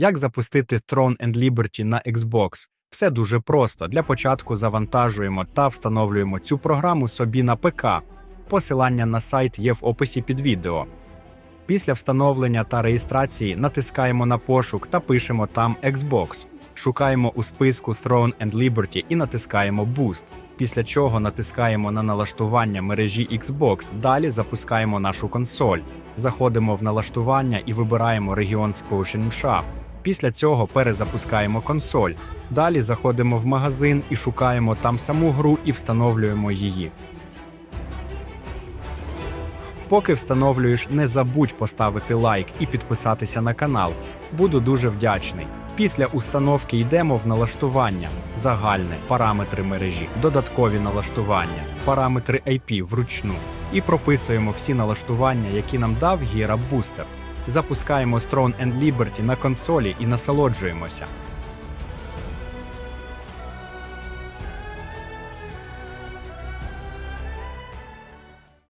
Як запустити Throne and Liberty на Xbox? Все дуже просто. Для початку завантажуємо та встановлюємо цю програму собі на ПК. Посилання на сайт є в описі під відео. Після встановлення та реєстрації натискаємо на пошук та пишемо там Xbox. Шукаємо у списку Throne and Liberty і натискаємо Boost. Після чого натискаємо на налаштування мережі Xbox. Далі запускаємо нашу консоль. Заходимо в налаштування і вибираємо регіон Сполучених США. Після цього перезапускаємо консоль. Далі заходимо в магазин і шукаємо там саму гру і встановлюємо її. Поки встановлюєш, не забудь поставити лайк і підписатися на канал. Буду дуже вдячний. Після установки йдемо в налаштування, загальне, параметри мережі, додаткові налаштування, параметри IP вручну і прописуємо всі налаштування, які нам дав Гіра Бустер. Запускаємо Throne and Liberty на консолі і насолоджуємося.